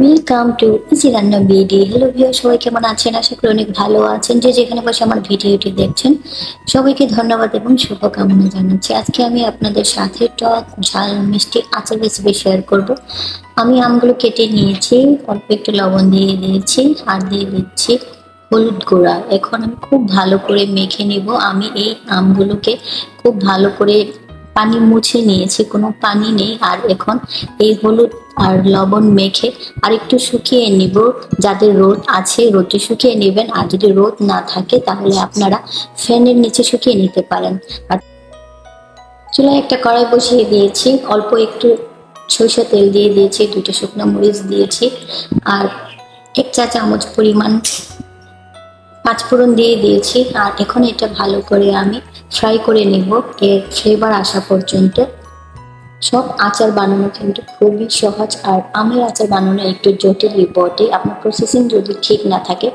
Welcome to easy রান্না BD hello ভিও সবাই কেমন আছেন? আশা করি অনেক ভালো আছেন। যে যেখানে বসে আমার ভিডিওটি দেখছেন, সবাইকে ধন্যবাদ এবং শুভকামনা জানাচ্ছি। আজকে আমি আপনাদের সাথে টক, ঝাল, মিষ্টি, আচার রেসিপি শেয়ার করব। আমি আমগুলো কেটে নিয়েছি, অল্প একটু লবণ দিয়ে দিয়েছি, আর দিয়ে দিচ্ছি হলুদ গুঁড়া। এখন আমি খুব ভালো করে মেখে নিব। আমি এই আমগুলোকে খুব ভালো করে পানি মুছে নিয়েছি, কোনো পানি নেই। আর এখন এই হলুদ আর লবণ মেখে আর একটু শুকিয়ে নিব। যাদের রোদ আছে রোদে শুকিয়ে নেবেন। আর যদি রোদ না থাকে, তাহলে আপনারা ফ্যানের নিচে শুকিয়ে নিতে পারেন। আর চুলায় একটা কড়াই বসিয়ে দিয়েছি। অল্প একটু সরষে তেল দিয়ে দিয়েছি দুটো শুকনো মরিচ দিয়েছি। আর এক চা চামচ পরিমাণ পাঁচফোড়ন দিয়ে দিয়েছি। আর এখন এটা ভালো করে আমি ফ্রাই করে নেব। এর ফ্লেভার আসা পর্যন্ত। সব আচার বানানো কিন্তু খুবই সহজ আর আমের আচার বানানো একটু জটিলই বটে। আপনার প্রসেসিং যদি ঠিক না থাকে,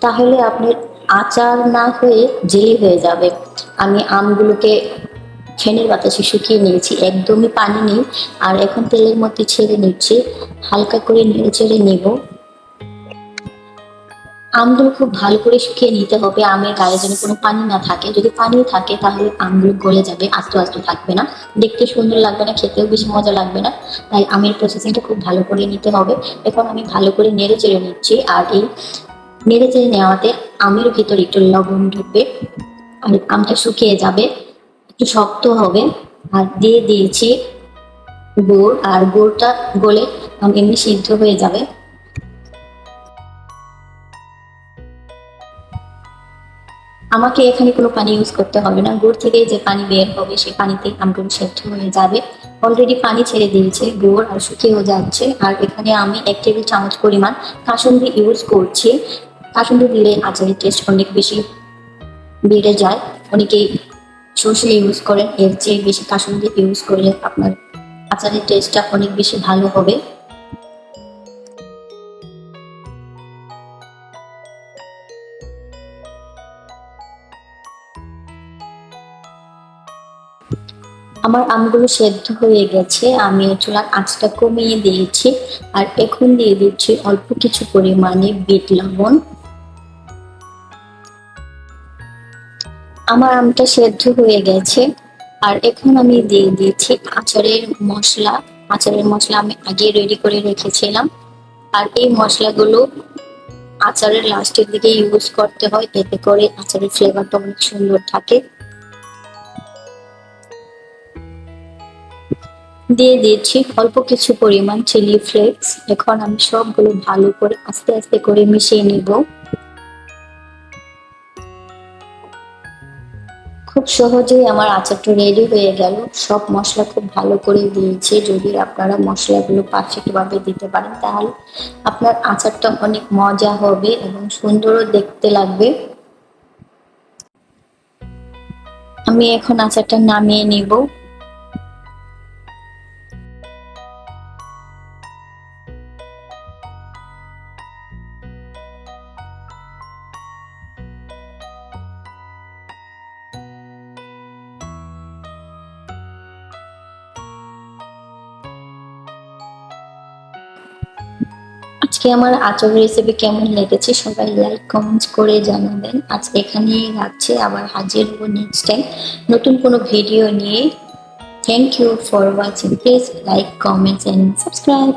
তাহলে আপনার আচার না হয়ে জেলি হয়ে যাবে। আমি আমগুলোকে ফ্যানের বাতাসে শুকিয়ে নিয়েছি, একদমই পানি নেই। আর এখন তেলের মধ্যে ছেড়ে নিচ্ছি, হালকা করে নেড়ে চেড়ে নেব। আমগুলো খুব ভালো করে শুকিয়ে নিতে হবে, আমের গায়ে যেন কোনো পানি না থাকে। যদি পানি থাকে, তাহলে আমগুলো গলে যাবে, আস্তে আস্তে থাকবে না। দেখতে সুন্দর লাগবে না, খেতেও বেশি মজা লাগবে না। তাই আমের প্রসেসিংটা খুব ভালো করে নিতে হবে। এখন আমি ভালো করে নেড়ে চেড়ে নিচ্ছি, আর এই নেড়ে চেড়ে নেওয়াতে আমের ভিতরে একটু লবণ ঢুকবে, আর আমটা শুকিয়ে যাবে, একটু শক্ত হবে। আর দিয়ে দিয়েছি গুড়, আর গুড়টা গলে আম এমনি সিদ্ধ হয়ে যাবে। আমাকে এখানে কোনো পানি ইউজ করতে হবে না। গুড় থেকে যে পানি বের হবে সেই পানিতে আমগুলো সেদ্ধ হয়ে যাবে। অলরেডি পানি ছেড়ে দিয়েছে, গুড় আর শুকিয়েও যাচ্ছে। আর এখানে আমি এক টেবিল চামচ পরিমাণ কাসুন্দি ইউজ করছি। কাসুন্দি দিলে আচারের টেস্ট অনেক বেশি বেড়ে যায়। অনেকেই সর্ষে ইউজ করেন, এর চেয়ে বেশি কাসুন্দি ইউজ করলে আপনার আচারের টেস্টটা অনেক বেশি ভালো হবে। আমার আমগুলো সেদ্ধ হয়ে গেছে, আমি চুলার আঁচটা কমিয়ে দিয়েছি আর এখন দিয়ে দিচ্ছি অল্প কিছু পরিমাণে বিট লবণ। আমার আমটা সেদ্ধ হয়ে গেছে আর এখন আমি দিয়ে দিয়েছি আচারের মশলা। আচারের মশলা আমি আগে রেডি করে রেখেছিলাম। আর এই মশলাগুলো আচারের লাস্টের দিকে ইউজ করতে হয়, এতে করে আচারের ফ্লেভারটা অনেক সুন্দর থাকে। দিয়ে দিয়েছি। অল্প কিছু পরিমাণ চিলি ফ্লেক্স এখন আমি সবগুলো ভালো করে আস্তে আস্তে করে মিশিয়ে নিব। খুব সহজেই আমার আচারটা রেডি হয়ে গেল। সব মশলা খুব ভালো করে দিয়েছি। যদি আপনারা মশলাগুলো পারফেক্ট ভাবে দিতে পারেন, তাহলে আপনার আচারটা অনেক মজা হবে এবং সুন্দরও দেখতে লাগবে। আমি এখন আচারটা নামিয়ে নিব। আজকে আমার আচার রেসিপি কেমন লেগেছে সবাই লাইক কমেন্টস করে জানাবেন। আজ এখানেই রাখছে। আবার হাজির হব নেক্সট টাইম নতুন কোনো ভিডিও নিয়ে। Thank you for watching please like comments and subscribe